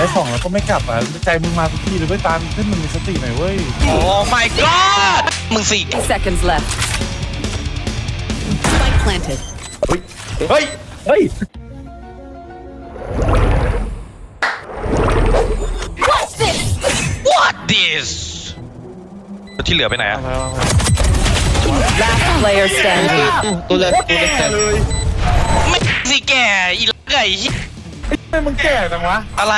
ได้สองแล้วก็ไม่กลับอะใจมึงมาทุกทีเลยเว้ยตามขึ้นมึงมีสติหน่อยเว้ยโอ้ my god มึงสี่ Seconds left. Spike planted. เฮ้ย เฮ้ย what this ที่เหลือไปไหนอะ Last player standing. ตัวเล็กตัวเล็กแต่ไม่สี่แก่อีลักไอ้เหี้ย ทำไมมึงแก่จังวะ อะไร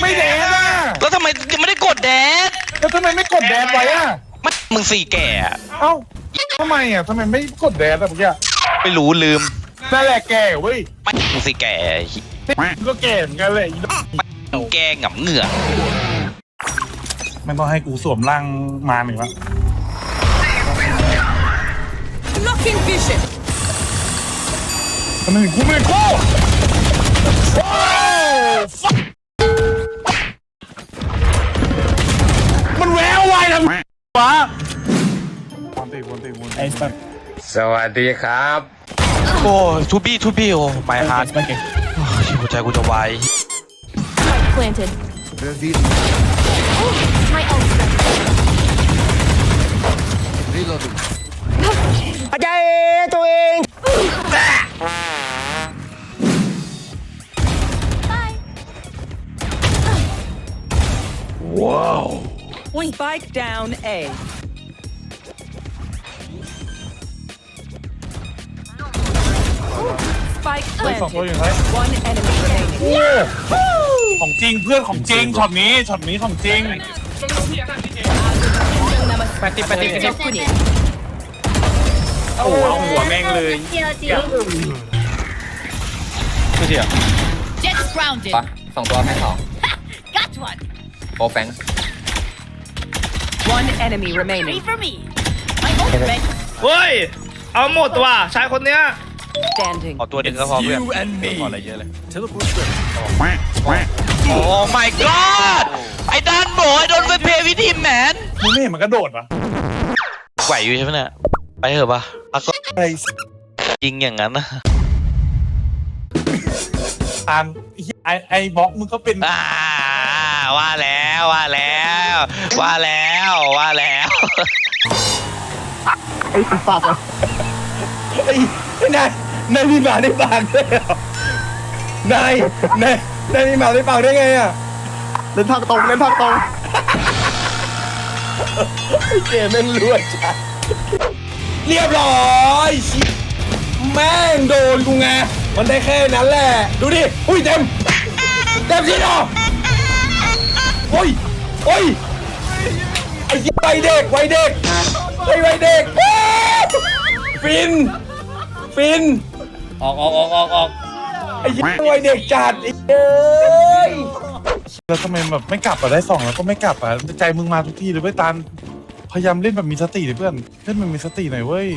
ไม่แดนอะแล้วทำไมยังไม่ได้กดแดดแล้วทำไมไม่กดแดนไว้อะไม่มึงสี่แก่อะเอ้าทำไมอะทำไมไม่กดแดนอะเมื่อกี้ไม่รู้ลืมนั่นแหละแก่เว้ยไม่มึงสี่แก่ไอ้เหี้ยมึงก็แก่เหมือนกันเลยอีดอกมึงแกหงำเหงื่อมันต้องให้กูสวมร่างมาหนึ่งละ Blocking vision. มันหนึ่งกูไม่กูโอ้ มันแวววายทำวะวนตีวนตีวนไอ้สัสสวัสดีครับโอ้ทูบี้ทูบี้โอ้ไม่ฮาร์ดไม่เก่งหัวใจกูจะวาย Planted. My ult. อาจารย์ตัวเอง Spike down A. Spike สองตัว planted. อยู่ไหน One enemy remaining. ของจริงเพื่อนของจริงช็อตนี้ช็อตนี้ของจริงปฏิปฏิปฏิโอ้โหเอาหัวแม่งเลยเจียวจีไม่ใช่เหรอ Jets grounded ปะสองตัวแม่งสอง got one โปรแฟง One enemy three remaining. for me my ult ready เฮ้ย เอาหมดว่ะชายคนเนี้ย Standing. ขอตัวหนึ่งก็พอเพื่อนขออะไรเยอะเลย โอ้ my god ไอ้ด้านโบไอ้โดนไปเพย์วิธีแมนมึงไม่เห็นมันกระโดดปะไหวอยู่ใช่ไหมเนี่ย ไปเถอะปะพักก็ไอ้ยิงอย่างนั้นนะตามไอ้ไอ้บล็อกมึงก็เป็น อ่าว่าแล้ วว่าแล้วว่าแล้วว่าแล้วไอ้นายนายมีหมาในปากด้วยเหรอนายนายนายมีหมาในปากได้ไงอะเล่นภาคตรงเล่นภาคตรงไอ้เกมแม่งรั่วจ้ะเรียบร้อยชิแม่งโดนกูไงมันได้แค่นั้นแหละ ดูดิ อุ้ยเต็ม เต็มสิเนาะ โอ้ยโอ้ยไอ้เหี้ยวัยเด็กวัยเด็กไอ้วัยเด็กอ้าวฟินฟินออกออกออกออกออกไอ้เหี้ยวัยเด็กจัดไอ้เอ้ยแล้วทำไมแบบไม่กลับอะได้สองแล้วก็ไม่กลับอะใจมึงมาทุกทีเลยเว้ยตามพยายามเล่นแบบมีสติเลยเพื่อนเล่นมันมีสติหน่อยเว้ย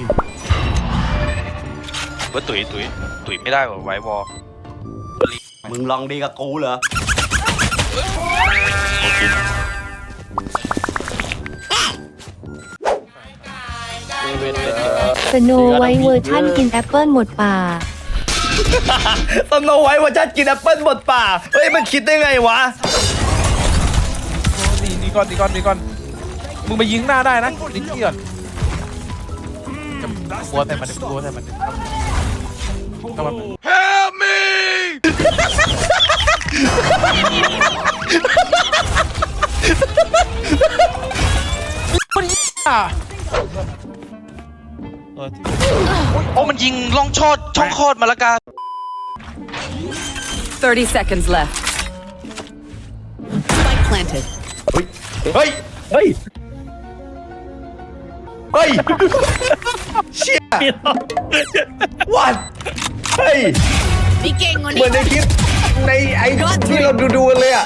ว่าตุ๋ยตุ๋ยตุ๋ยไม่ได้ว่ะไว้วอลมึงลองดีกับกูเหรอ สโนไวท์เวอร์ชั่นกินแอปเปิลหมดป่า สโนไว้ว่าจะกินแอปเปิ้ลหมดป่า เฮ้ยมันคิดได้ไงวะดีดีก่อนดีก่อนดีก่อน มึงไปยิงหน้าได้นะยิงที่ก่อนกลัวแต่มันกลัวแต่มันก็มัน Help me อะโอ้มันยิงล่องชอดช่องคลอดมาละกัน30 seconds left. Spike planted. เฮ้ย เฮ้ย เฮ้ย เชี่ยวัดเฮ้ย พี่เก่งกว่าเหมืนี้อนในคลิปในไอ้ที่เราดูดูๆกันเลยอะ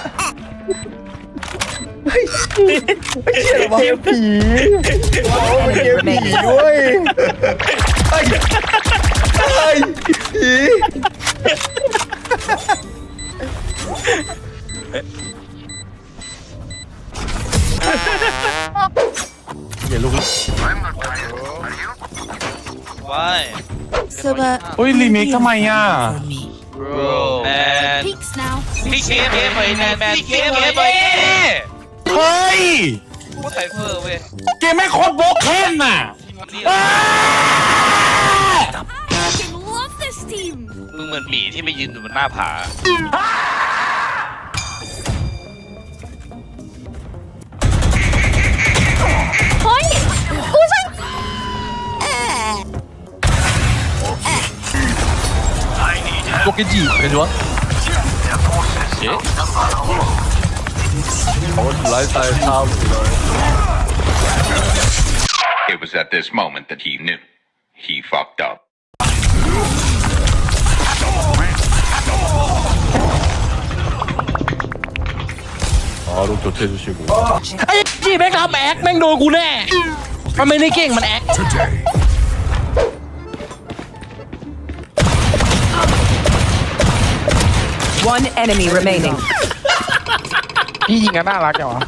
เฮ้ยไม่ใช่เหรอวะเกมผี ว้าวมันเกมผีเว้ยเฮ้ยเฮ้ยผีอย่าลุกว้ายเซอร์เวอร์เฮ้ยรีเมคทำไมอะ แมน peeks now พี่เคฟไปแมนแมนเคฟไปเฮ้ย กูใส่เฟอร์เว้ยเกมไม่โคตรโบกเคนน่ะ love this team. มึงเหมือนหมีที่ไปยืนอยู่บนหน้าผาเฮ้ยกูฉันโปเกจิเป็นวะ It was at this moment that he knew. He fucked up. 바로 One enemy remaining. พี่ยิงกันน่ารักจังวะ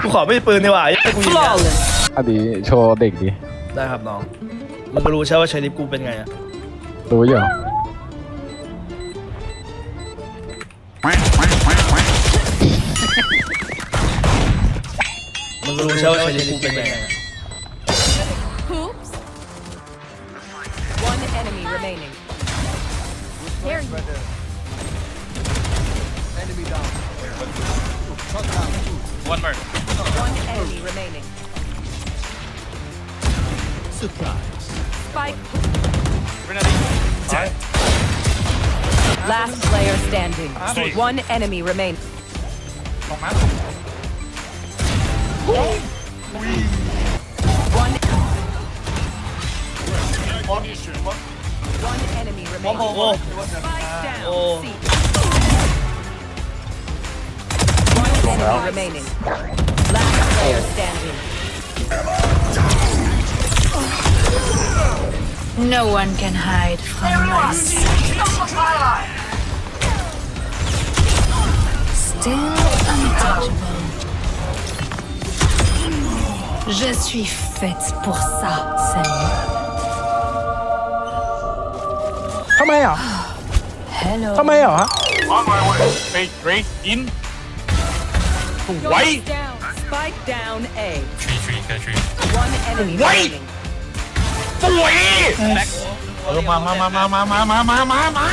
กูขอไม่มีปืนดีกว่าให้กูยิงนะ Flawless. อันนี้โชว์เด็กดิได้ครับน้องมึงก็รู้ใช่ว่าใช้ลิฟต์กูเป็นไงอะรู้อยู่มึงก็รู้ใช่ว่าใช้ลิฟต์กูเป็นไงอะ Oops. One enemy remaining. There you One more. One enemy remaining. Surprise. Spike. Dead. Last player standing. Ah, Stay. One enemy remaining. One. One enemy remaining. One more. Spike down. Oh. C. One enemy remaining. Last player standing. No one can hide from my sight. Still untouchable. Je suis faite pour ça, Sally. ทำไมอ่ะ Hello. ทำไมอ่ะฮะ ไปเกรด อินสวย Goes down. Spike down A. One enemy Wait. remaining. สวยเออมามามามามามามามามา